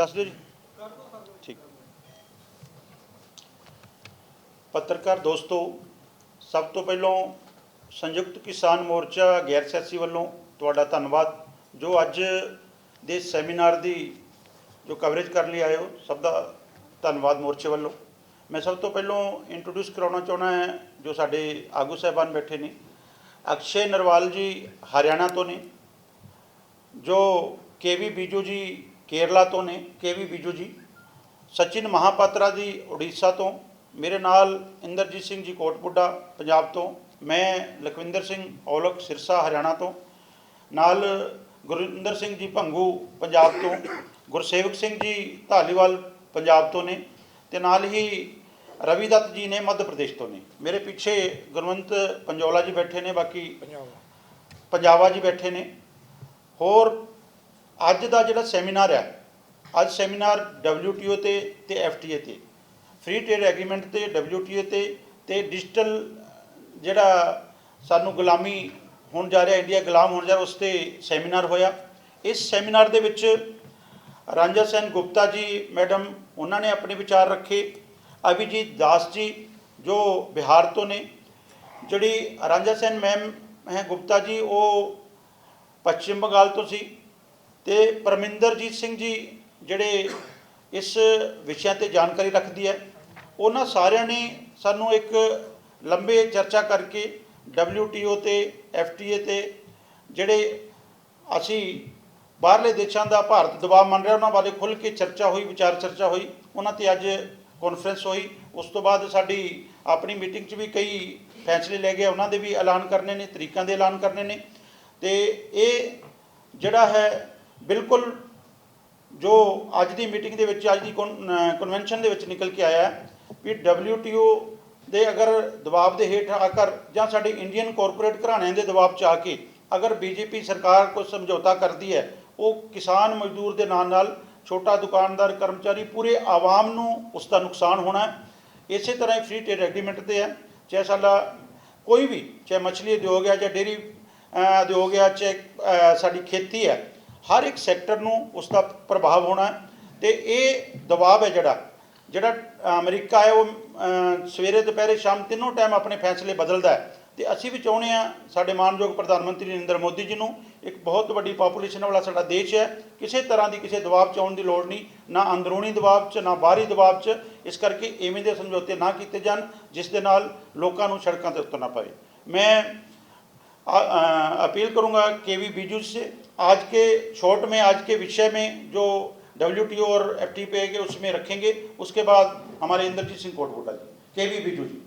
ਦੱਸ ਦਿਓ ਜੀ। ਠੀਕ। ਪੱਤਰਕਾਰ ਦੋਸਤੋ, ਸਭ ਤੋਂ ਪਹਿਲਾਂ ਸੰਯੁਕਤ ਕਿਸਾਨ ਮੋਰਚਾ ਗੈਰ ਸਿਆਸੀ ਵੱਲੋਂ ਤੁਹਾਡਾ ਧੰਨਵਾਦ, ਜੋ ਅੱਜ ਦੇ ਸੈਮੀਨਾਰ ਦੀ ਜੋ ਕਵਰੇਜ ਕਰਨ ਲਈ ਆਏ ਹੋ, ਸਭ ਦਾ ਧੰਨਵਾਦ ਮੋਰਚੇ ਵੱਲੋਂ। ਮੈਂ ਸਭ ਤੋਂ ਪਹਿਲਾਂ ਇੰਟਰੋਡਿਊਸ ਕਰਾਉਣਾ ਚਾਹੁੰਦਾ ਹੈ, ਜੋ ਸਾਡੇ ਆਗੂ ਸਾਹਿਬਾਨ ਬੈਠੇ ਨੇ। ਅਕਸ਼ੇ ਨਰਵਾਲ ਜੀ ਹਰਿਆਣਾ ਤੋਂ ਨੇ, ਜੋ ਕੇਵੀ ਬੀਜੂ ਜੀ ਕੇਰਲਾ ਤੋਂ ਨੇ ਕੇਵੀ ਬੀਜੂ ਜੀ। ਸਚਿਨ ਮਹਾਪਾਤਰਾ ਜੀ ਉੜੀਸਾ ਤੋਂ ਮੇਰੇ ਨਾਲ ਇੰਦਰਜੀਤ ਸਿੰਘ ਜੀ ਕੋਟਪੁੱਡਾ ਪੰਜਾਬ ਤੋਂ ਮੈਂ ਲਖਵਿੰਦਰ ਸਿੰਘ ਔਲਖ ਸਿਰਸਾ ਹਰਿਆਣਾ ਤੋਂ ਨਾਲ ਗੁਰਿੰਦਰ ਸਿੰਘ ਜੀ ਭੰਗੂ ਪੰਜਾਬ ਤੋਂ ਗੁਰਸੇਵਕ ਸਿੰਘ ਜੀ ਧਾਲੀਵਾਲ ਪੰਜਾਬ ਤੋਂ ਨੇ ਤੇ ਨਾਲ ਹੀ ਰਵੀ ਦੱਤ ਜੀ ਨੇ ਮੱਧ ਪ੍ਰਦੇਸ਼ ਤੋਂ ਨੇ। ਮੇਰੇ ਪਿੱਛੇ ਗੁਰਵੰਤ ਪੰਜੋਲਾ ਜੀ ਬੈਠੇ ਨੇ ਬਾਕੀ ਪੰਜਾਬਾ ਜੀ ਬੈਠੇ ਨੇ। ਹੋਰ ਅੱਜ ਦਾ ਜਿਹੜਾ ਸੈਮੀਨਾਰ ਹੈ, ਅੱਜ ਸੈਮੀਨਾਰ WTO ਤੇ ਤੇ FTA ਤੇ। ਫ੍ਰੀ ਟ੍ਰੇਡ ਐਗਰੀਮੈਂਟ ਤੇ WTO ਤੇ ਤੇ ਡਿਜੀਟਲ ਜਿਹੜਾ ਸਾਨੂੰ ਗੁਲਾਮੀ ਹੋਣ ਜਾ ਰਿਹਾ ਇੰਡੀਆ ਗੁਲਾਮ ਹੋਣ ਜਾ ਰਿਹਾ, ਉਸ ਤੇ ਸੈਮੀਨਾਰ ਹੋਇਆ। ਇਸ ਸੈਮੀਨਾਰ ਦੇ ਵਿੱਚ ਰਾਂਝਾ ਸੈਨ ਗੁਪਤਾ ਜੀ, ਮੈਡਮ, ਉਹਨਾਂ ਨੇ ਆਪਣੇ ਵਿਚਾਰ ਰੱਖੇ। ਅਭਿਜੀਤ ਦਾਸ ਜੀ, ਜੋ ਬਿਹਾਰ ਤੋਂ ਨੇ, ਜਿਹੜੀ ਰਾਂਝਾ ਸੈਨ ਮੈਮ ਹੈ ਗੁਪਤਾ ਜੀ, ਉਹ ਪੱਛਮ ਬੰਗਾਲ ਤੋਂ ਸੀ। ਤੇ ਪਰਮਿੰਦਰਜੀਤ ਸਿੰਘ ਜੀ ਜਿਹੜੇ ਇਸ ਵਿਸ਼ਿਆਂ ਤੇ ਜਾਣਕਾਰੀ ਰੱਖਦੀ ਹੈ, ਉਹਨਾਂ ਸਾਰਿਆਂ ਨੇ ਸਾਨੂੰ ਇੱਕ ਲੰਬੇ ਚਰਚਾ ਕਰਕੇ WTO ਤੇ FTA ਤੇ ਜਿਹੜੇ ਅਸੀਂ ਬਾਹਰਲੇ ਦੇਸ਼ਾਂ ਦਾ ਭਾਰਤ ਦਬਾਅ ਮੰਨ ਰਿਹਾ ਉਹਨਾਂ ਬਾਰੇ ਖੁੱਲ੍ਹ ਕੇ ਚਰਚਾ ਹੋਈ, ਵਿਚਾਰ ਚਰਚਾ ਹੋਈ, ਉਹਨਾਂ ਤੇ ਅੱਜ ਕਾਨਫਰੰਸ ਹੋਈ। ਉਸ ਤੋਂ ਬਾਅਦ ਸਾਡੀ ਆਪਣੀ ਮੀਟਿੰਗ 'ਚ ਵੀ ਕਈ ਫੈਸਲੇ ਲੈ ਗਏ, ਉਹਨਾਂ ਦੇ ਵੀ ਐਲਾਨ ਕਰਨੇ ਨੇ, ਤਰੀਕਾਂ ਦੇ ਐਲਾਨ ਕਰਨੇ ਨੇ। ਤੇ ਇਹ ਜਿਹੜਾ ਹੈ ਬਿਲਕੁਲ ਜੋ ਅੱਜ ਦੀ ਮੀਟਿੰਗ ਦੇ ਵਿੱਚ, ਅੱਜ ਦੀ ਕਨਵੈਨਸ਼ਨ ਦੇ ਵਿੱਚ ਨਿਕਲ ਕੇ ਆਇਆ ਹੈ ਵੀ WTO ਦੇ ਅਗਰ ਦਬਾਅ ਦੇ ਹੇਠ ਆ ਕਰ ਜਾਂ ਸਾਡੇ ਇੰਡੀਅਨ ਕਾਰਪੋਰੇਟ ਘਰਾਣਿਆਂ ਦੇ ਦਬਾਅ 'ਚ ਆ ਕੇ ਅਗਰ ਬੀਜੇਪੀ ਸਰਕਾਰ ਕੋਈ ਸਮਝੌਤਾ ਕਰਦੀ ਹੈ, ਉਹ ਕਿਸਾਨ ਮਜ਼ਦੂਰ ਦੇ ਨਾਲ ਨਾਲ ਛੋਟਾ ਦੁਕਾਨਦਾਰ, ਕਰਮਚਾਰੀ ਪੂਰੇ ਆਵਾਮ ਨੂੰ ਉਸ ਦਾ ਨੁਕਸਾਨ ਹੋਣਾ ਹੈ। ਇਸੇ ਤਰ੍ਹਾਂ ਹੀ ਫ੍ਰੀ ਟ੍ਰੇਡ ਐਗਰੀਮੈਂਟ ਤੇ ਹੈ। ਚਾਹੇ ਸਾਡਾ ਕੋਈ ਵੀ, ਚਾਹੇ ਮੱਛਲੀ ਉਦਯੋਗ ਹੈ ਜਾਂ ਡੇਰੀ ਉਦਯੋਗ ਹੈ, ਚਾਹੇ ਸਾਡੀ ਖੇਤੀ ਹੈ ਹਰ ਇੱਕ ਸੈਕਟਰ ਨੂੰ ਉਸ ਦਾ ਪ੍ਰਭਾਵ ਹੋਣਾ ਹੈ ਤੇ ਇਹ ਦਬਾਅ ਹੈ ਜਿਹੜਾ ਜਿਹੜਾ ਅਮਰੀਕਾ ਹੈ, ਉਹ ਸਵੇਰੇ ਦੁਪਹਿਰੇ ਸ਼ਾਮ ਤਿੰਨੋਂ ਟਾਈਮ ਆਪਣੇ ਫੈਸਲੇ ਬਦਲਦਾ ਹੈ। ਤੇ ਅਸੀਂ ਵੀ ਚਾਹੁੰਦੇ ਹਾਂ ਸਾਡੇ ਮਾਨਯੋਗ ਪ੍ਰਧਾਨ ਮੰਤਰੀ ਨਰਿੰਦਰ ਮੋਦੀ ਜੀ ਨੂੰ ਇੱਕ ਬਹੁਤ ਵੱਡੀ ਪਾਪੂਲੇਸ਼ਨ ਵਾਲਾ ਸਾਡਾ ਦੇਸ਼ ਹੈ, ਕਿਸੇ ਤਰ੍ਹਾਂ ਦੀ ਕਿਸੇ ਦਬਾਅ 'ਚ ਆਉਣ ਦੀ ਲੋੜ ਨਹੀਂ, ਨਾ ਅੰਦਰੂਨੀ ਦਬਾਅ 'ਚ, ਨਾ ਬਾਹਰੀ ਦਬਾਅ 'ਚ, ਇਸ ਕਰਕੇ ਐਵੇਂ ਦੇ ਸਮਝੌਤੇ ਨਾ ਕੀਤੇ ਜਾਣ, ਜਿਸ ਦੇ ਨਾਲ ਲੋਕਾਂ ਨੂੰ ਸੜਕਾਂ ਤੇ ਉਤਰਨਾ ਪਵੇ। ਮੈਂ अपील करूँगा के वी बीजू से आज के शॉर्ट में आज के विषय में जो डब्ल्यू और एफ़ टी है उसमें रखेंगे उसके बाद हमारे इंद्रजीत सिंह कोटबोटा जी के वी बीजू जी।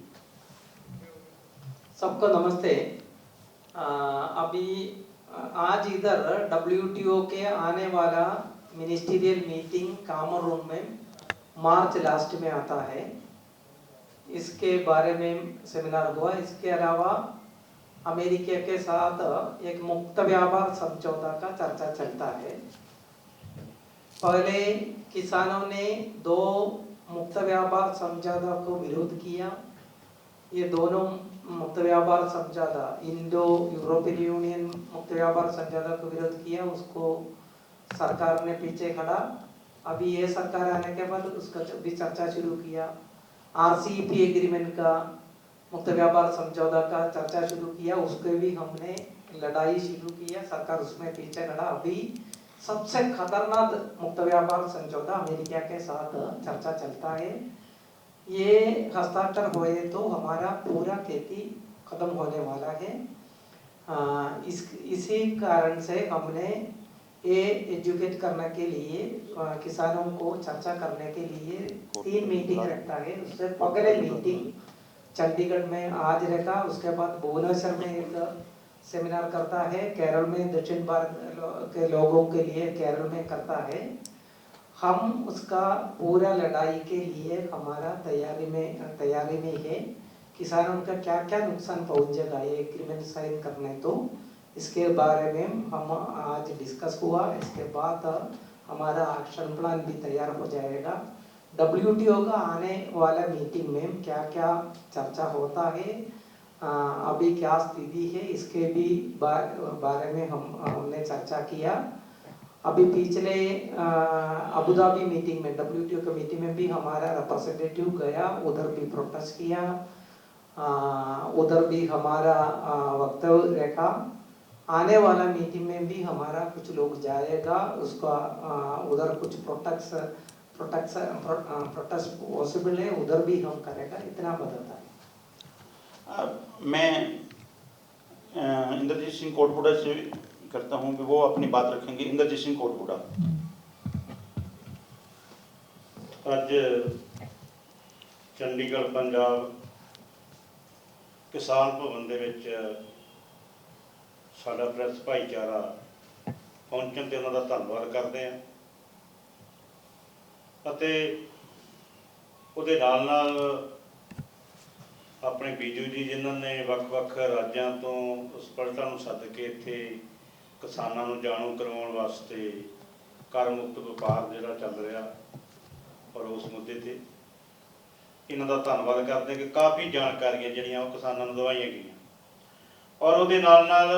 सबको नमस्ते। आ, अभी आज इधर डब्ल्यू के आने वाला मिनिस्टीरियल मीटिंग कामन रूम में मार्च लास्ट में आता है। इसके बारे में सेमिनार हुआ। इसके अलावा अमेरिका के साथ एक मुक्त व्यापार समझौता का चर्चा चलता है। पहले किसानों ने दो मुक्त व्यापार समझौता को विरोध किया। ये दोनों मुक्त व्यापार समझौता, इंडो यूरोपियन यूनियन मुक्त व्यापार समझौता को विरोध किया, उसको सरकार ने पीछे खड़ा। अभी ये सरकार आने के बाद उसका भी चर्चा शुरू किया। आरसीईपी एग्रीमेंट का मुक्त व्यापार समझौता का चर्चा शुरू किया उसके भी हमने लड़ाई शुरू किया सरकार उसमें पीछे खड़ा। अभी सबसे खतरनाक मुक्त व्यापार समझौता अमेरिका के साथ चर्चा चलता है। ये हस्ताक्षर हुए तो हमारा पूरा खेती खत्म होने वाला है। आ, इस इसी कारण से हमने ये एजुकेट करने के लिए किसानों को चर्चा करने के लिए तीन मीटिंग रखता है। उससे पहले मीटिंग चंडीगढ़ में आज रखा उसके बाद भुवनेश्वर में एक सेमिनार करता है, केरल में दक्षिण भारत के लोगों के लिए केरल में करता है। हम उसका पूरा लड़ाई के लिए हमारा तैयारी में तैयारी में है। किसानों का क्या क्या नुकसान पहुंचेगा, ये एग्रीमेंट साइन करने तो। इसके बारे में हम आज डिस्कस हुआ, इसके बाद हमारा एक्शन प्लान भी तैयार हो जाएगा। डब्ल्यू का आने वाला मीटिंग में क्या क्या चर्चा होता है अभी क्या स्थिति है इसके भी बारे में हम हमने चर्चा किया। अभी पिछले अ, अबू धाबी मीटिंग में डब्ल्यू कमेटी में भी हमारा रिप्रेजेंटेटिव गया उधर भी प्रोटेस्ट किया। उधर भी हमारा वक्तव्य रखा। आने वाला मीटिंग में भी हमारा कुछ लोग जाएगा उसका उधर कुछ प्रोटेक्स प्रोटेक्स प्रोटेस्ट पॉसिबल है उधर भी हम करेगा इतना बताता है अ, मैं अ, इंद्रजीत सिंह कोटपुड़ा से करता हूं कि वो अपनी बात रखेंगे इंद्रजीत सिंह कोटपुड़ा ਅੱਜ ਚੰਡੀਗੜ੍ਹ ਪੰਜਾਬ ਕਿਸਾਨ ਭਵਨ ਦੇ ਵਿੱਚ ਸਾਡਾ ਪ੍ਰੈਸ ਭਾਈਚਾਰਾ ਪਹੁੰਚਣ ਤੇ ਉਹਨਾਂ ਦਾ ਧੰਨਵਾਦ ਕਰਦੇ ਹਾਂ ਅਤੇ ਉਹਦੇ ਨਾਲ ਨਾਲ ਆਪਣੇ ਬੀਜੂ ਜੀ ਜਿਨ੍ਹਾਂ ਨੇ ਵੱਖ-ਵੱਖ ਰਾਜਾਂ ਤੋਂ ਉਸ ਪਲਟਾਂ ਨੂੰ ਸੱਦ ਕੇ ਇੱਥੇ ਕਿਸਾਨਾਂ ਨੂੰ ਜਾਣੂ ਕਰਵਾਉਣ ਵਾਸਤੇ ਕਰ ਮੁਕਤ ਵਪਾਰ ਜਿਹੜਾ ਚੱਲ ਰਿਹਾ ਔਰ ਉਸ ਮੁੱਦੇ ਤੇ ਇਹਨਾਂ ਦਾ ਧੰਨਵਾਦ ਕਰਦੇ ਕਿ ਕਾਫੀ ਜਾਣਕਾਰੀਆਂ ਜਿਹੜੀਆਂ ਉਹ ਕਿਸਾਨਾਂ ਨੂੰ ਦਵਾਈਆਂ ਗਈਆਂ। ਔਰ ਉਹਦੇ ਨਾਲ ਨਾਲ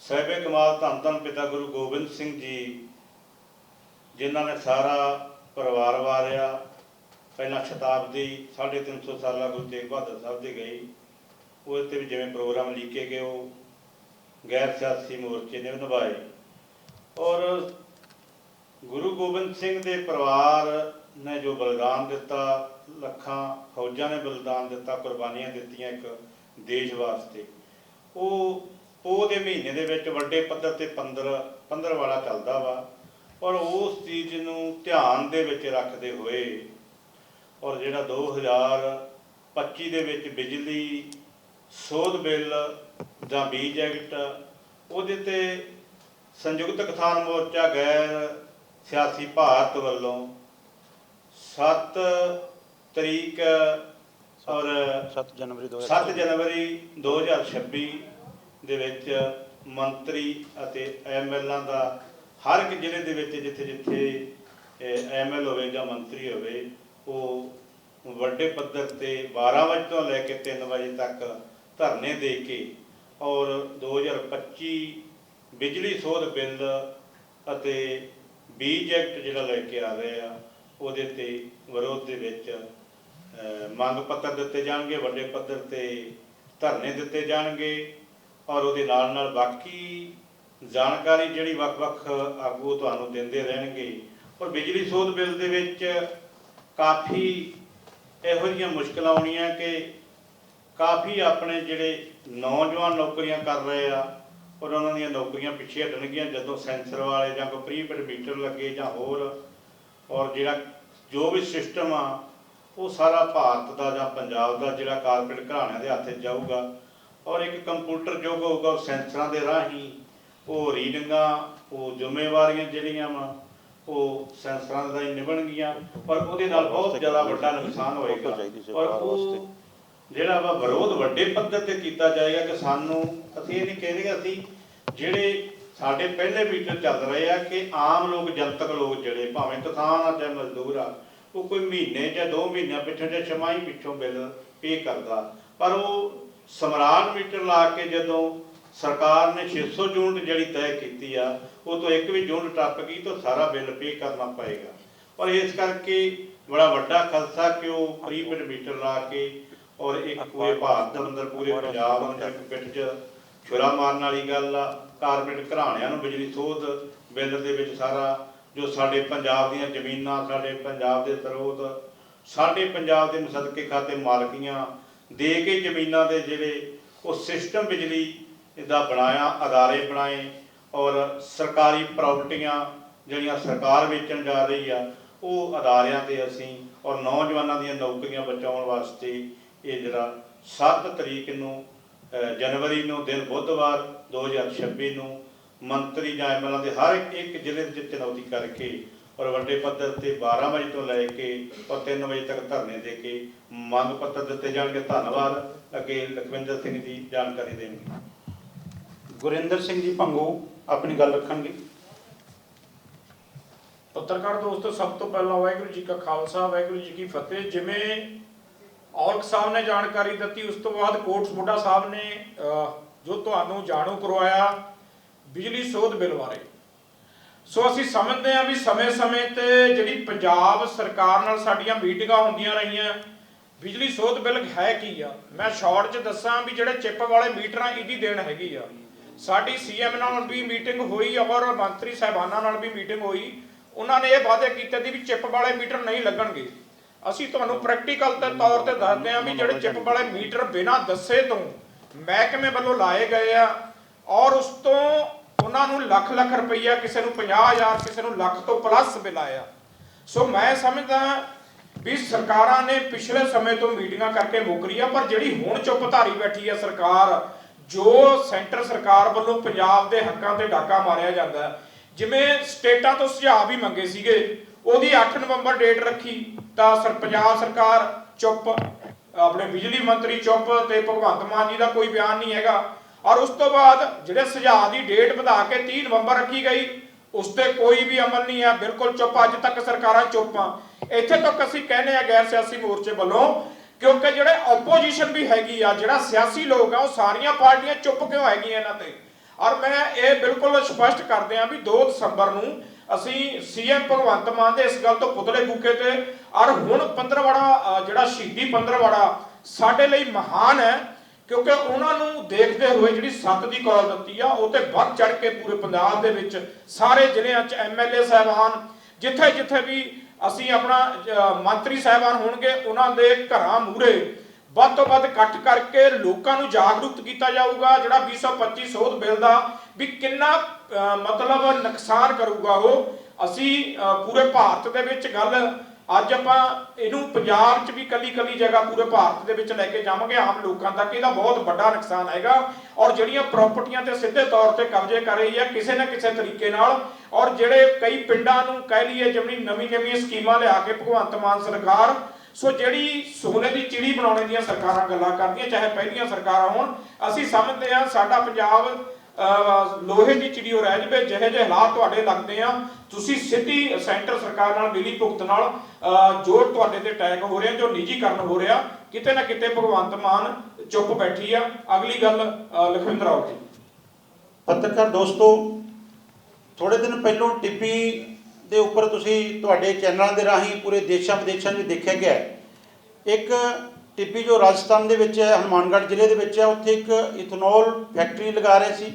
ਸਹਿਬੇ ਕਮਾਲ ਧੰਨ ਧੰਨ ਪਿਤਾ ਗੁਰੂ ਗੋਬਿੰਦ ਸਿੰਘ ਜੀ ਜਿਨ੍ਹਾਂ ਨੇ ਸਾਰਾ ਪਰਿਵਾਰ ਵਾਰਿਆ, ਪਹਿਲਾਂ ਸ਼ਤਾਬਦੀ 350 ਸਾਲਾ ਗੁਰੂ ਤੇਗ ਬਹਾਦਰ ਸਾਹਿਬ ਦੇ ਗਈ। ਉਹਦੇ ਤੇ ਵੀ ਜਿਵੇਂ ਪ੍ਰੋਗਰਾਮ ਲਿਖੇ ਗਏ, ਉਹ ਗੈਰ ਸਿਆਸੀ ਮੋਰਚੇ ਨੇ ਨਿਭਾਏ। ਔਰ ਗੁਰੂ ਗੋਬਿੰਦ ਸਿੰਘ ਦੇ ਪਰਿਵਾਰ ਨੇ ਜੋ ਬਲਿਦਾਨ ਦਿੱਤਾ, ਲੱਖਾਂ ਫੌਜਾਂ ਨੇ ਬਲਿਦਾਨ ਦਿੱਤਾ, ਕੁਰਬਾਨੀਆਂ ਦਿੱਤੀਆਂ ਇੱਕ ਦੇਸ਼ ਵਾਸਤੇ। ਉਹ ਪੋਹ ਦੇ ਮਹੀਨੇ ਦੇ ਵਿੱਚ ਵੱਡੇ ਪੱਧਰ ਤੇ 15 15 ਵਾਲਾ ਚੱਲਦਾ ਵਾ। ਔਰ ਉਸ ਚੀਜ਼ ਨੂੰ ਧਿਆਨ ਦੇ ਵਿੱਚ ਰੱਖਦੇ ਹੋਏ ਔਰ ਜਿਹੜਾ 2025 ਦੇ ਵਿੱਚ ਬਿਜਲੀ ਸੋਧ ਬਿੱਲ ਜਾਂ ਬੀਜ ਐਕਟ ਉਹਦੇ ਤੇ ਸੰਯੁਕਤ ਕਿਸਾਨ ਮੋਰਚਾ ਗੈਰ ਸਿਆਸੀ ਭਾਰਤ ਵੱਲੋਂ 7 ਤਰੀਕ ਔਰ 7 ਜਨਵਰੀ 7 ਜਨਵਰੀ 2026 ਦੇ ਵਿੱਚ ਮੰਤਰੀ ਅਤੇ ਐਮਐਲਆਂ ਦਾ ਹਰ ਇੱਕ ਜ਼ਿਲ੍ਹੇ ਦੇ ਵਿੱਚ ਜਿੱਥੇ ਜਿੱਥੇ ਐਮਐਲ ਹੋਵੇ ਜਾਂ ਮੰਤਰੀ ਹੋਵੇ, ਉਹ ਵੱਡੇ ਪੱਧਰ ਤੇ 12 ਵਜੇ ਤੋਂ ਲੈ ਕੇ 3 ਵਜੇ ਤੱਕ ਧਰਨੇ ਦੇ ਕੇ ਔਰ 2025 ਬਿਜਲੀ ਸੋਧ ਬਿੱਲ ਅਤੇ ਬੀਜ ਐਕਟ ਜਿਹੜਾ ਲੈ ਕੇ ਆ ਰਹੇ ਆ, ਉਹਦੇ ਤੇ ਵਿਰੋਧ ਦੇ ਵਿੱਚ ਮੰਗ ਪੱਤਰ ਦਿੱਤੇ ਜਾਣਗੇ, ਵੱਡੇ ਪੱਧਰ ਤੇ ਧਰਨੇ ਦਿੱਤੇ ਜਾਣਗੇ ਔਰ ਉਹਦੇ ਨਾਲ ਨਾਲ ਬਾਕੀ ਜਾਣਕਾਰੀ ਜਿਹੜੀ ਵੱਖ-ਵੱਖ ਆਗੂ ਤੁਹਾਨੂੰ ਦਿੰਦੇ ਰਹਿਣਗੇ। ਔਰ ਬਿਜਲੀ ਸੋਧ ਬਿੱਲ ਦੇ ਵਿੱਚ ਕਾਫੀ ਇਹੋ ਜਿਹੀਆਂ ਮੁਸ਼ਕਲਾਂ ਆਉਣੀਆਂ ਕਿ ਕਾਫੀ ਆਪਣੇ ਜਿਹੜੇ ਨੌਜਵਾਨ ਨੌਕਰੀਆਂ ਕਰ ਰਹੇ ਆ, ਔਰ ਉਹਨਾਂ ਦੀਆਂ ਨੌਕਰੀਆਂ ਪਿੱਛੇ ਹਟਣਗੀਆਂ, ਜਦੋਂ ਸੈਂਸਰ ਵਾਲੇ ਜਾਂ ਕੋਈ ਪ੍ਰੀਪੇਡ ਮੀਟਰ ਲੱਗੇ ਜਾਂ ਹੋਰ, ਔਰ ਜਿਹੜਾ ਜੋ ਵੀ ਸਿਸਟਮ ਆ, ਉਹ ਸਾਰਾ ਭਾਰਤ ਦਾ ਜਾਂ ਪੰਜਾਬ ਦਾ ਜਿਹੜਾ ਕਾਰਪੋਰੇਟ ਘਰਾਣਿਆਂ ਦੇ ਹੱਥ ਜਾਊਗਾ। ਔਰ ਇੱਕ ਕੰਪਿਊਟਰ ਯੁੱਗ ਹੋਊਗਾ ਉਹ ਸੈਂਸਰਾਂ ਦੇ ਰਾਹੀਂ ਉਹ ਰੀਡਿੰਗਾਂ, ਉਹ ਜ਼ਿੰਮੇਵਾਰੀਆਂ ਜਿਹੜੀਆਂ ਵਾ, ਉਹ ਸੈਂਸਰਾਂ ਦਾ ਹੀ ਨਿਭਣਗੀਆਂ ਪਰ ਉਹਦੇ ਨਾਲ ਬਹੁਤ ਜ਼ਿਆਦਾ ਵੱਡਾ ਨੁਕਸਾਨ ਹੋਏਗਾ। ਔਰ ਉਹ ਜਿਹੜਾ ਵਾ ਵਿਰੋਧ ਵੱਡੇ ਪੱਧਰ ਤੇ ਕੀਤਾ ਜਾਏਗਾ ਕਿ ਸਾਨੂੰ, ਅਸੀਂ ਇਹ ਨਹੀਂ ਕਹਿੰਦੇ ਅਸੀਂ, ਜਿਹੜੇ ਸਾਡੇ ਪਹਿਲੇ ਮੀਟਰ ਚੱਲ ਰਹੇ ਆ ਕਿ ਆਮ ਲੋਕ, ਜਨਤਕ ਲੋਕ ਜਿਹੜੇ, ਭਾਵੇਂ ਕਿਸਾਨ ਆ ਚਾਹੇ ਮਜ਼ਦੂਰ ਆ, ਉਹ ਕੋਈ ਮਹੀਨੇ ਜਾਂ 2 ਮਹੀਨਿਆਂ ਪਿੱਛੋਂ ਜਾਂ ਛਮਾਈ ਪਿੱਛੋਂ ਬਿੱਲ ਪੇ ਕਰਦਾ। ਪਰ ਉਹ ਸਮਰਾਟ ਮੀਟਰ ਲਾ ਕੇ ਜਦੋਂ ਸਰਕਾਰ ਨੇ 600 ਯੂਨਿਟ ਜਿਹੜੀ ਤੈਅ ਕੀਤੀ ਆ, ਉਹ ਤੋਂ ਇੱਕ ਵੀ ਯੂਨਿਟ ਟੱਪ ਗਈ ਤਾਂ ਸਾਰਾ ਬਿੱਲ ਪੇ ਕਰਨਾ ਪਏਗਾ। ਪਰ ਇਸ ਕਰਕੇ ਬੜਾ ਵੱਡਾ ਖਲਸਾ ਕਿ ਉਹ ਪ੍ਰੀਪੇਡ ਮੀਟਰ ਲਾ ਕੇ ਔਰ ਇੱਕ ਪੂਰੇ ਭਾਰਤ ਦੇ ਅੰਦਰ ਪੂਰੇ ਪੰਜਾਬ ਅੰਦਰ ਇੱਕ 'ਚ ਛੁਰਾ ਮਾਰਨ ਵਾਲੀ ਗੱਲ ਆ ਕਾਰਪੋਰੇਟ ਘਰਾਣਿਆਂ ਨੂੰ ਬਿਜਲੀ ਸੋਧ ਬਿੱਲ ਦੇ ਵਿੱਚ ਸਾਰਾ, ਜੋ ਸਾਡੇ ਪੰਜਾਬ ਦੀਆਂ ਜ਼ਮੀਨਾਂ, ਸਾਡੇ ਪੰਜਾਬ ਦੇ ਸਰੋਤ, ਸਾਡੇ ਪੰਜਾਬ ਦੇ ਮੁਸਦਕੇ ਖਾਤੇ ਮਾਲਕੀਆਂ ਦੇ ਕੇ ਜ਼ਮੀਨਾਂ ਦੇ ਜਿਹੜੇ ਉਹ ਸਿਸਟਮ ਬਿਜਲੀ ਇਹਦਾ ਬਣਾਇਆ, ਅਦਾਰੇ ਬਣਾਏ ਔਰ ਸਰਕਾਰੀ ਪ੍ਰਾਪਰਟੀਆਂ ਜਿਹੜੀਆਂ ਸਰਕਾਰ ਵੇਚਣ ਜਾ ਰਹੀ ਆ, ਉਹ ਅਦਾਰਿਆਂ ਤੇ ਅਸੀਂ ਔਰ ਨੌਜਵਾਨਾਂ ਦੀਆਂ ਨੌਕਰੀਆਂ ਬਚਾਉਣ ਵਾਸਤੇ ਇਹ ਜਿਹੜਾ 7 ਤਰੀਕ ਨੂੰ ਜਨਵਰੀ ਨੂੰ, ਦਿਨ ਬੁੱਧਵਾਰ 2026 ਨੂੰ ਮੰਤਰੀ ਜਾਂ ਐਮਐਲਏ ਦੇ ਹਰ ਇੱਕ ਜ਼ਿਲ੍ਹੇ ਵਿੱਚ ਚੁਣੌਤੀ ਕਰਕੇ ਔਰ ਵੱਡੇ ਪੱਧਰ ਤੇ 12 ਵਜੇ ਤੋਂ ਲੈ ਕੇ ਔਰ 3 ਵਜੇ ਤੱਕ ਧਰਨੇ ਦੇ ਕੇ ਮੰਗ ਪੱਤਰ ਦਿੱਤੇ ਜਾਣਗੇ। ਧੰਨਵਾਦ। ਅੱਗੇ ਲਖਵਿੰਦਰ ਸਿੰਘ ਜੀ ਜਾਣਕਾਰੀ ਦੇਣਗੇ। ਗੁਰਿੰਦਰ ਸਿੰਘ ਜੀ ਭੰਗੂ ਆਪਣੀ ਗੱਲ ਰੱਖਣਗੇ। ਪੱਤਰਕਾਰ ਦੋਸਤੋ, ਸਭ ਤੋਂ ਪਹਿਲਾਂ ਵਾਹਿਗੁਰੂ ਜੀ ਕਾ ਖਾਲਸਾ, ਵਾਹਿਗੁਰੂ ਜੀ ਕੀ ਫਤਿਹ। ਜਿਵੇਂ ਔਲਖ ਸਾਹਿਬ ਨੇ ਜਾਣਕਾਰੀ ਦਿੱਤੀ, ਉਸ ਤੋਂ ਬਾਅਦ ਕੋਟਸ ਬੁੱਢਾ ਸਾਹਿਬ ਨੇ ਜੋ ਤੁਹਾਨੂੰ ਜਾਣੂ ਕਰਵਾਇਆ, ਬਿਜਲੀ ਸੋਧ ਬਿੱਲ ਬਾਰੇ। ਸੋ ਅਸੀਂ ਸਮਝਦੇ ਹਾਂ ਵੀ ਸਮੇਂ-ਸਮੇਂ ਤੇ ਜਿਹੜੀ ਪੰਜਾਬ ਸਰਕਾਰ ਨਾਲ ਸਾਡੀਆਂ ਮੀਟਿੰਗਾਂ ਹੁੰਦੀਆਂ ਰਹੀਆਂ, ਬਿਜਲੀ ਸੋਧ ਬਿੱਲ ਹੈ ਕੀ ਆ? ਮੈਂ ਸ਼ਾਰਟ 'ਚ ਦੱਸਾਂ ਵੀ ਜਿਹੜੇ ਚਿੱਪ ਵਾਲੇ ਮੀਟਰਾਂ, ਇਹਦੀ ਦੇਣ ਹੈਗੀ ਆ। ਸਾਡੀ ਸੀਐਮ ਨਾਲ ਵੀ ਮੀਟਿੰਗ ਹੋਈ, ਔਰ ਮੰਤਰੀ ਸਾਹਿਬਾਨਾਂ ਨਾਲ ਵੀ ਮੀਟਿੰਗ ਹੋਈ। ਉਹਨਾਂ ਨੇ ਇਹ ਵਾਅਦੇ ਕੀਤੇ ਸੀ ਵੀ ਚਿੱਪ ਵਾਲੇ ਮੀਟਰ ਨਹੀਂ ਲੱਗਣਗੇ। ਅਸੀਂ ਤੁਹਾਨੂੰ ਪ੍ਰੈਕਟੀਕਲ ਤੇ ਤੌਰ ਤੇ ਦੱਸਦੇ ਹਾਂ ਵੀ ਜਿਹੜੇ ਚਿੱਪ ਵਾਲੇ ਮੀਟਰ ਬਿਨਾਂ ਦੱਸੇ ਤੋਂ ਮਹਿਕਮੇ ਵੱਲੋਂ ਲਾਏ ਗਏ ਆ, ਔਰ ਉਸ ਤੋਂ ਉਹਨਾਂ ਨੂੰ ਲੱਖ ਲੱਖ ਰੁਪਈਆ ਕਿਸੇ ਨੂੰ 50000 ਕਿਸੇ ਨੂੰ ਲੱਖ ਤੋਂ ਪਲੱਸ ਬਿੱਲ ਆਇਆ ਸੋ ਮੈਂ ਸਮਝਦਾ ਵੀ ਸਰਕਾਰਾਂ ਨੇ ਪਿਛਲੇ ਸਮੇਂ ਤੋਂ ਮੀਟਿੰਗਾਂ ਕਰਕੇ ਮੁਕਰੀ ਆ ਪਰ ਜਿਹੜੀ ਹੁਣ ਚੁੱਪ ਧਾਰੀ ਬੈਠੀ ਆ ਸਰਕਾਰ ਜੋ ਸੈਂਟਰ ਸਰਕਾਰ ਵੱਲੋਂ ਪੰਜਾਬ ਦੇ ਹੱਕਾਂ ਤੇ ਡਾਕਾ ਮਾਰਿਆ ਜਾਂਦਾ ਜਿਵੇਂ ਸਟੇਟਾਂ ਤੋਂ ਸੁਝਾਅ ਵੀ ਮੰਗੇ ਸੀਗੇ, ਉਹਦੀ 8 ਨਵੰਬਰ ਡੇਟ ਰੱਖੀ, ਤਾਂ ਸਰ ਪੰਜਾਬ ਸਰਕਾਰ ਚੁੱਪ, ਆਪਣੇ ਬਿਜਲੀ ਮੰਤਰੀ ਚੁੱਪ ਤੇ ਭਗਵੰਤ ਮਾਨ ਜੀ ਦਾ ਕੋਈ ਬਿਆਨ ਨਹੀਂ ਹੈਗਾ। ਔਰ ਉਸ ਤੋਂ ਬਾਅਦ ਜਿਹੜੇ ਸੁਝਾਅ ਦੀ ਡੇਟ ਵਧਾ ਕੇ 30 ਨਵੰਬਰ ਰੱਖੀ ਗਈ, ਉਸ ਤੇ ਕੋਈ ਵੀ ਅਮਲ ਨਹੀਂ ਹੈ ਬਿਲਕੁਲ ਚੁੱਪ। ਅੱਜ ਤੱਕ ਸਰਕਾਰਾਂ ਚੁੱਪ ਆ। ਇੱਥੇ ਤੱਕ ਅਸੀਂ ਕਹਿੰਦੇ ਆ ਗੈਰ ਸਿਆਸੀ ਮੋਰਚੇ ਵੱਲੋਂ ਕਿਉਂਕਿ ਜਿਹੜੇ ਆਪੋਜੀਸ਼ਨ ਵੀ ਹੈਗੀ ਆ, ਜਿਹੜਾ ਸਿਆਸੀ ਲੋਕ ਆ, ਉਹ ਸਾਰੀਆਂ ਪਾਰਟੀਆਂ ਚੁੱਪ ਕਿਉਂ ਹੈਗੀਆਂ ਇਹਨਾਂ ਤੇ? ਔਰ ਮੈਂ ਇਹ ਬਿਲਕੁਲ ਸਪਸ਼ਟ ਕਰਦੇ ਆ ਵੀ 2 ਦਸੰਬਰ ਨੂੰ ਅਸੀਂ ਸੀਐਮ ਭਗਵੰਤ ਮਾਨ ਦੇ ਇਸ ਗੱਲ ਤੋਂ ਪੁਤਲੇ ਫੂਕੇ ਤੇ, ਔਰ ਹੁਣ ਪੰਦਰਵਾੜਾ ਜਿਹੜਾ ਸ਼ਹੀਦੀ ਪੰਦਰਵਾੜਾ ਸਾਡੇ ਲਈ ਮਹਾਨ ਹੈ, ਕਿਉਂਕਿ ਉਹਨਾਂ ਨੂੰ ਦੇਖਦੇ ਹੋਏ ਜਿਹੜੀ ਸੱਤ ਦੀ ਕਾਲ ਦਿੱਤੀ ਆ, ਉਹ ਤੇ ਵੱਧ ਚੜ ਕੇ ਪੂਰੇ ਪੰਜਾਬ ਦੇ ਵਿੱਚ ਸਾਰੇ ਜ਼ਿਲ੍ਹਿਆਂ 'ਚ ਐਮਐਲਏ ਸਾਹਿਬਾਨ ਜਿੱਥੇ ਜਿੱਥੇ ਵੀ ਅਸੀਂ ਆਪਣਾ ਮੰਤਰੀ ਸਾਹਿਬਾਨ ਹੋਣਗੇ, ਉਹਨਾਂ ਦੇ ਘਰਾਂ ਮੂਹਰੇ। ਵੱਧ ਤੋਂ ਵੱਧ ਇਕੱਠ ਕਰਕੇ ਲੋਕਾਂ ਨੂੰ ਜਾਗਰੂਕ ਕੀਤਾ ਜਾਊਗਾ, ਜਿਹੜਾ 225 ਸੋਧ ਬਿੱਲ ਦਾ ਵੀ ਕਿੰਨਾ ਮਤਲਬ ਨੁਕਸਾਨ ਕਰੂਗਾ ਉਹ। ਅਸੀਂ ਪੂਰੇ ਭਾਰਤ ਦੇ ਵਿੱਚ ਗੱਲ ਅੱਜ ਆਪਾਂ ਇਹਨੂੰ ਪੰਜਾਬ 'ਚ ਵੀ ਕੱਲੀ ਕੱਲੀ ਜਗ੍ਹਾ ਪੂਰੇ ਭਾਰਤ ਦੇ ਵਿੱਚ ਲੈ ਕੇ ਜਾਵਾਂਗੇ ਆਮ ਲੋਕਾਂ ਤੱਕ। ਇਹਦਾ ਬਹੁਤ ਵੱਡਾ ਨੁਕਸਾਨ ਹੈਗਾ ਔਰ ਜਿਹੜੀਆਂ ਪ੍ਰਾਪਰਟੀਆਂ ਤੇ ਸਿੱਧੇ ਤੌਰ ਤੇ ਕਬਜ਼ੇ ਕਰ ਰਹੀ ਹੈ ਕਿਸੇ ਨਾ ਕਿਸੇ ਤਰੀਕੇ ਨਾਲ ਔਰ ਜਿਹੜੇ ਕਈ ਪਿੰਡਾਂ ਨੂੰ ਕਹਿ ਲਈਏ ਜਿਵੇਂ ਨਵੀਂ ਨਵੀਂ ਸਕੀਮਾਂ ਲਿਆ ਕੇ ਭਗਵੰਤ ਮਾਨ ਸਰਕਾਰ, ਸੋ ਜਿਹੜੀ ਸੋਨੇ ਦੀ ਚਿੜੀ ਬਣਾਉਣੇ ਦੀਆਂ ਸਰਕਾਰਾਂ ਗੱਲਾਂ ਕਰਦੀਆਂ, ਚਾਹੇ ਪਹਿਲੀਆਂ ਸਰਕਾਰਾਂ ਹੋਣ, ਅਸੀਂ ਸਮਝਦੇ ਹਾਂ ਸਾਡਾ ਪੰਜਾਬ ਲੋਹੇ ਦੀ ਚਿੜੀ ਹੋ ਰਹਿ ਜਵੇ, ਜਿਹੇ ਜਿਹੇ ਹਾਲਾਤ ਤੁਹਾਡੇ ਲੱਗਦੇ ਆ, ਤੁਸੀਂ ਸਿੱਧੀ ਸੈਂਟਰ ਸਰਕਾਰ ਨਾਲ ਮਿਲੀ ਭੁਗਤ ਨਾਲ ਜੋ ਤੁਹਾਡੇ ਤੇ ਅਟੈਕ ਹੋ ਰਿਹਾ, ਜੋ ਨਿੱਜੀਕਰਨ ਹੋ ਰਿਹਾ, ਕਿਤੇ ਨਾ ਕਿਤੇ ਭਗਵੰਤ ਮਾਨ ਚੁੱਪ ਬੈਠੀ ਆ। ਅਗਲੀ ਗੱਲ ਲਖਵਿੰਦਰ ਆਓ ਜੀ। ਪੱਤਰਕਾਰ ਦੋਸਤੋ ਥੋੜੇ ਦਿਨ ਪਹਿਲਾਂ ਟਿੱਪੀ ਦੇ ਉੱਪਰ ਤੁਸੀਂ ਤੁਹਾਡੇ ਚੈਨਲਾਂ ਦੇ ਰਾਹੀਂ ਪੂਰੇ ਦੇਸ਼ਾਂ ਵਿਦੇਸ਼ਾਂ 'ਚ ਦੇਖਿਆ ਗਿਆ ਇੱਕ ਟਿੱਪੀ ਜੋ ਰਾਜਸਥਾਨ ਦੇ ਵਿੱਚ ਹੈ, ਹਨੂਮਾਨਗੜ੍ਹ ਜ਼ਿਲ੍ਹੇ ਦੇ ਵਿੱਚ ਹੈ, ਉੱਥੇ ਇੱਕ ਇਥਨੋਲ ਫੈਕਟਰੀ ਲਗਾ ਰਹੇ ਸੀ।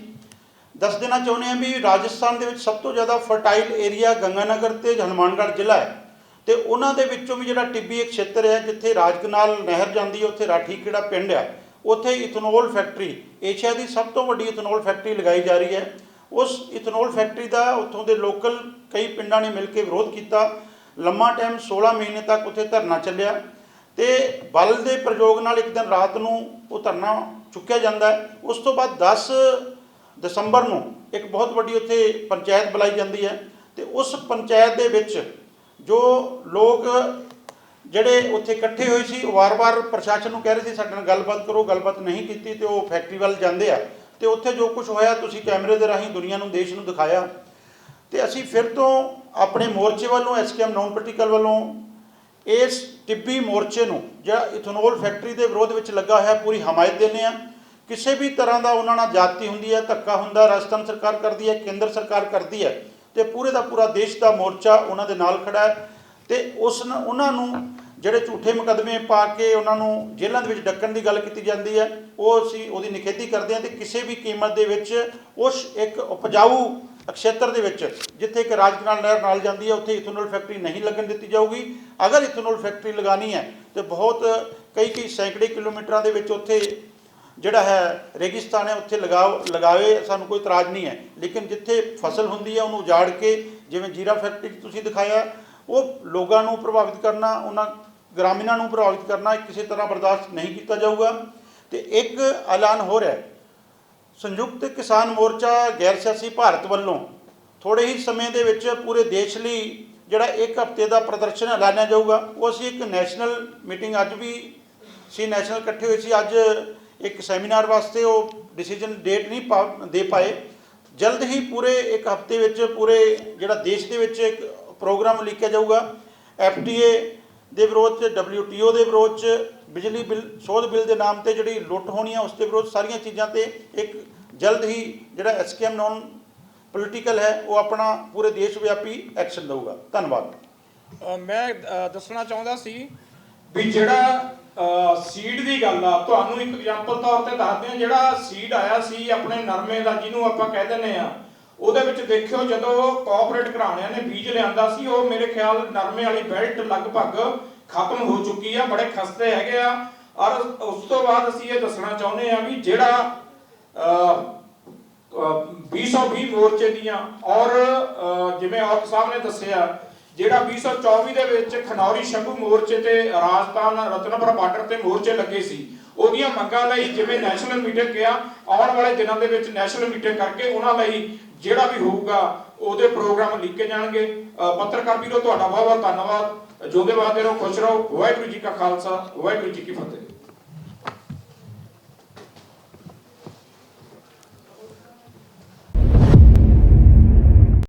ਦੱਸ ਦੇਣਾ ਚਾਹੁੰਦੇ ਹਾਂ ਵੀ ਰਾਜਸਥਾਨ ਦੇ ਵਿੱਚ ਸਭ ਤੋਂ ਜ਼ਿਆਦਾ ਫਰਟਾਈਲ ਏਰੀਆ ਗੰਗਾਨਗਰ ਤੇ ਹਨੂਮਾਨਗੜ੍ਹ ਜ਼ਿਲ੍ਹਾ ਹੈ। ਤੇ ਉਹਨਾਂ ਦੇ ਵਿੱਚੋਂ ਵੀ ਜਿਹੜਾ ਟਿੱਬੀ ਇੱਕ ਖੇਤਰ ਹੈ, ਜਿੱਥੇ ਰਾਜਕਨਾਲ ਨਹਿਰ ਜਾਂਦੀ ਹੈ, ਉੱਥੇ ਰਾਠੀ ਕਿਹੜਾ ਪਿੰਡ ਹੈ। ਉੱਥੇ ਇਥਨੋਲ ਫੈਕਟਰੀ, ਏਸ਼ੀਆ ਦੀ ਸਭ ਤੋਂ ਵੱਡੀ ਇਥਨੋਲ ਫੈਕਟਰੀ ਲਗਾਈ ਜਾ ਰਹੀ ਹੈ। ਉਸ ਇਥਨੋਲ ਫੈਕਟਰੀ ਦਾ ਉੱਥੋਂ ਦੇ ਲੋਕਲ ਕਈ ਪਿੰਡਾਂ ਨੇ ਮਿਲ ਕੇ ਵਿਰੋਧ ਕੀਤਾ। ਲੰਮਾ ਟਾਈਮ 16 ਮਹੀਨੇ ਤੱਕ ਉੱਥੇ ਧਰਨਾ ਚੱਲਿਆ। ਤੇ ਬਲ ਦੇ ਪ੍ਰਯੋਗ ਨਾਲ ਇੱਕ ਦਿਨ ਰਾਤ ਨੂੰ ਉਹ ਧਰਨਾ ਚੁੱਕਿਆ ਜਾਂਦਾ ਉਸ ਤੋਂ ਬਾਅਦ 10 ਦਸੰਬਰ ਨੂੰ ਇੱਕ ਬਹੁਤ ਵੱਡੀ ਉੱਥੇ ਪੰਚਾਇਤ ਬੁਲਾਈ ਜਾਂਦੀ ਹੈ ਤੇ ਉਸ ਪੰਚਾਇਤ ਦੇ ਵਿੱਚ ਜੋ ਲੋਕ ਜਿਹੜੇ ਉੱਥੇ ਇਕੱਠੇ ਹੋਏ ਸੀ, ਉਹ ਵਾਰ-ਵਾਰ ਪ੍ਰਸ਼ਾਸਨ ਨੂੰ ਕਹਿ ਰਹੇ ਸੀ, ਸਾਡੇ ਨਾਲ ਗੱਲਬਾਤ ਕਰੋ, ਗੱਲਬਾਤ ਨਹੀਂ ਕੀਤੀ ਤੇ ਉਹ ਫੈਕਟਰੀ ਵੱਲ ਜਾਂਦੇ ਆ। ਤੇ ਉੱਥੇ ਜੋ ਕੁਝ ਹੋਇਆ, ਤੁਸੀਂ ਕੈਮਰੇ ਦੇ ਰਾਹੀਂ ਦੁਨੀਆ ਨੂੰ, ਦੇਸ਼ ਨੂੰ ਦਿਖਾਇਆ। ਤੇ ਅਸੀਂ ਫਿਰ ਤੋਂ ਆਪਣੇ ਮੋਰਚੇ ਵੱਲੋਂ ਐਸਕੇਐਮ ਨੌਨ ਪੋਲੀਟੀਕਲ ਵੱਲੋਂ, ਇਸ ਟਿੱਬੀ ਮੋਰਚੇ ਨੂੰ ਜਿਹੜਾ ਇਥਨੋਲ ਫੈਕਟਰੀ ਦੇ ਵਿਰੋਧ ਵਿੱਚ ਲੱਗਾ ਹੋਇਆ ਪੂਰੀ ਹਮਾਇਤ ਦਿੰਦੇ ਆ ਕਿਸੇ ਵੀ ਤਰ੍ਹਾਂ ਦਾ ਉਹਨਾਂ ਨਾਲ ਜਾਤੀ ਹੁੰਦੀ ਹੈ, ਧੱਕਾ ਹੁੰਦਾ, ਰਾਜਸਥਾਨ ਸਰਕਾਰ ਕਰਦੀ ਹੈ, ਕੇਂਦਰ ਸਰਕਾਰ ਕਰਦੀ ਹੈ, ਤੇ ਪੂਰੇ ਦਾ ਪੂਰਾ ਦੇਸ਼ ਦਾ ਮੋਰਚਾ ਉਹਨਾਂ ਦੇ ਨਾਲ ਖੜਾ ਹੈ। ਤੇ ਉਸ ਉਹਨਾਂ ਨੂੰ ਜਿਹੜੇ ਝੂਠੇ ਮੁਕੱਦਮੇ ਪਾ ਕੇ ਉਹਨਾਂ ਨੂੰ ਜੇਲ੍ਹਾਂ ਦੇ ਵਿੱਚ ਡੱਕਣ ਦੀ ਗੱਲ ਕੀਤੀ ਜਾਂਦੀ ਹੈ, ਉਹ ਅਸੀਂ ਉਹਦੀ ਨਿਖੇਧੀ ਕਰਦੇ ਹਾਂ ਤੇ ਕਿਸੇ ਵੀ ਕੀਮਤ ਦੇ ਵਿੱਚ ਉਸ ਇੱਕ ਉਪਜਾਊ ਖੇਤਰ ਦੇ ਵਿੱਚ, ਜਿੱਥੇ ਕਿ ਰਾਜਕਨਾਲ ਨਹਿਰ ਨਾਲ ਜਾਂਦੀ ਹੈ, ਉੱਥੇ ਇਥਨੋਲ ਫੈਕਟਰੀ ਨਹੀਂ ਲੱਗਣ ਦਿੱਤੀ ਜਾਊਗੀ। ਅਗਰ ਇਥਨੋਲ ਫੈਕਟਰੀ ਲਗਾਣੀ ਹੈ, ਤੇ ਬਹੁਤ ਕਈ ਕਈ ਸੈਂਕੜੇ ਕਿਲੋਮੀਟਰਾਂ ਦੇ ਵਿੱਚ ਉੱਥੇ ਜਿਹੜਾ ਹੈ ਰੇਗਿਸਤਾਨ ਹੈ, ਉੱਥੇ ਲਗਾਓ, ਲਗਾਵੇ ਸਾਨੂੰ ਕੋਈ ਇਤਰਾਜ਼ ਨਹੀਂ ਹੈ। ਲੇਕਿਨ ਜਿੱਥੇ ਫਸਲ ਹੁੰਦੀ ਹੈ, ਉਹਨੂੰ ਉਜਾੜ ਕੇ ਜਿਵੇਂ ਜੀਰਾ ਫੈਕਟਰੀ 'ਚ ਤੁਸੀਂ ਦਿਖਾਇਆ, ਉਹ ਲੋਕਾਂ ਨੂੰ ਪ੍ਰਭਾਵਿਤ ਕਰਨਾ, ਉਹਨਾਂ ਗ੍ਰਾਮੀਣਾਂ ਨੂੰ ਪ੍ਰਭਾਵਿਤ ਕਰਨਾ ਕਿਸੇ ਤਰ੍ਹਾਂ ਬਰਦਾਸ਼ਤ ਨਹੀਂ ਕੀਤਾ ਜਾਊਗਾ। ਤੇ ਇੱਕ ਐਲਾਨ ਹੋ ਰਿਹਾ ਹੈ। ਸੰਯੁਕਤ ਕਿਸਾਨ ਮੋਰਚਾ ਗੈਰ ਸਿਆਸੀ ਭਾਰਤ ਵੱਲੋਂ ਥੋੜੇ ਹੀ ਸਮੇਂ ਦੇ ਵਿੱਚ ਪੂਰੇ ਦੇਸ਼ ਲਈ ਜਿਹੜਾ ਇੱਕ ਹਫ਼ਤੇ ਦਾ ਪ੍ਰਦਰਸ਼ਨ ਐਲਾਨਿਆ ਜਾਊਗਾ। ਉਹ ਅਸੀਂ ਇੱਕ ਨੈਸ਼ਨਲ ਮੀਟਿੰਗ ਅੱਜ ਵੀ ਸੀ, ਨੈਸ਼ਨਲ ਇਕੱਠੇ ਹੋਏ ਸੀ। ਅੱਜ ਇੱਕ ਸੈਮੀਨਾਰ ਵਾਸਤੇ ਉਹ ਡਿਸੀਜਨ ਡੇਟ ਨਹੀਂ ਪਾ- ਦੇ ਪਾਏ। ਜਲਦ ਹੀ ਪੂਰੇ ਇੱਕ ਹਫ਼ਤੇ ਵਿੱਚ ਪੂਰੇ ਜਿਹੜਾ ਦੇਸ਼ ਦੇ ਵਿੱਚ ਇੱਕ ਪ੍ਰੋਗਰਾਮ ਲਿਖਿਆ ਜਾਊਗਾ। ਐਫਡੀਏ ਦੇ ਵਿਰੋਧ ਚ ਡਬਲਯੂਟੀਓ ਦੇ ਵਿਰੋਧ ਚ ਬਿਜਲੀ ਬਿੱਲ ਸੋਧ ਬਿੱਲ ਦੇ ਨਾਮ ਤੇ ਜਿਹੜੀ ਲੁੱਟ ਹੋਣੀ ਹੈ ਉਸ ਦੇ ਵਿਰੋਧ ਸਾਰੀਆਂ ਚੀਜ਼ਾਂ ਤੇ ਇੱਕ ਜਲਦ ਹੀ ਜਿਹੜਾ ਐਸਕੇਐਮ ਨੌਨ ਪੋਲੀਟੀਕਲ ਹੈ ਉਹ ਆਪਣਾ ਪੂਰੇ ਦੇਸ਼ ਵਿਆਪੀ ਐਕਸ਼ਨ ਲਊਗਾ ਧੰਨਵਾਦ। ਮੈਂ ਦੱਸਣਾ ਚਾਹੁੰਦਾ ਸੀ ਵੀ ਜਿਹੜਾ ਸੀਡ ਦੀ ਗੱਲ ਆ। ਤੁਹਾਨੂੰ ਇੱਕ ਐਗਜ਼ਾਮਪਲ ਤੌਰ ਤੇ ਦੱਸਦੇ ਹਾਂ ਜਿਹੜਾ ਸੀਡ ਆਇਆ ਸੀ ਆਪਣੇ ਨਰਮੇ ਦਾ ਜਿਹਨੂੰ ਆਪਾਂ ਕਹਿ ਦਿੰਦੇ ਆ ਉਹਦੇ ਵਿੱਚ ਦੇਖਿਓ ਜਦੋਂ ਕੋਆਪਰੇਟ ਘਰਾਣਿਆਂ ਨੇ ਬੀਜ ਲਿਆਂਦਾ ਸੀ ਉਹ ਮੇਰੇ ਖਿਆਲ ਨਰਮੇ ਵਾਲੀ ਬੈਲਟ ਲਗਭਗ ਖਤਮ ਹੋ ਚੁੱਕੀ ਆ ਬੜੇ ਖਸਤੇ ਹੈਗੇ ਆ। ਔਰ ਉਸ ਤੋਂ ਬਾਅਦ ਅਸੀਂ ਇਹ ਦੱਸਣਾ ਚਾਹੁੰਦੇ ਆ ਵੀ ਜਿਹੜਾ ਅ, ਅ, 2020 ਮੋਰਚੇ ਦੀਆਂ ਔਰ ਜਿਵੇਂ ਔਰਤ ਸਾਹਿਬ ਨੇ ਦੱਸਿਆ ਜਿਹੜਾ 2024 ਦੇ ਵਿੱਚ ਖਨੌਰੀ ਸ਼ੰਭੂ ਮੋਰਚੇ ਤੇ ਰਾਜਸਥਾਨ ਰਤਨਪੁਰ ਬਾਰਡਰ ਤੇ ਮੋਰਚੇ ਲੱਗੇ ਸੀ ਉਹਦੀਆਂ ਮੰਗਾਂ ਲਈ ਜਿਵੇਂ ਨੈਸ਼ਨਲ ਮੀਟਿੰਗ ਕਿਹਾ ਆਉਣ ਵਾਲੇ ਦਿਨਾਂ ਦੇ ਵਿੱਚ ਨੈਸ਼ਨਲ ਮੀਟਿੰਗ ਕਰਕੇ ਉਹਨਾਂ ਲਈ ਜਿਹੜਾ ਵੀ ਹੋਊਗਾ ਉਹਦੇ ਪ੍ਰੋਗਰਾਮ ਲਿਖੇ ਜਾਣਗੇ। ਅ, ਪੱਤਰਕਾਰ ਵੀਰੋ ਤੁਹਾਡਾ ਬਹੁਤ ਬਹੁਤ ਧੰਨਵਾਦ। ਜਿਉਂਦੇ ਵਾਦੇ ਰਹੋ ਖੁਸ਼ ਰਹੋ। ਵਾਹਿਗੁਰੂ ਜੀ ਕਾ ਖਾਲਸਾ ਵਾਹਿਗੁਰੂ ਜੀ ਕੀ ਫਤਿਹ।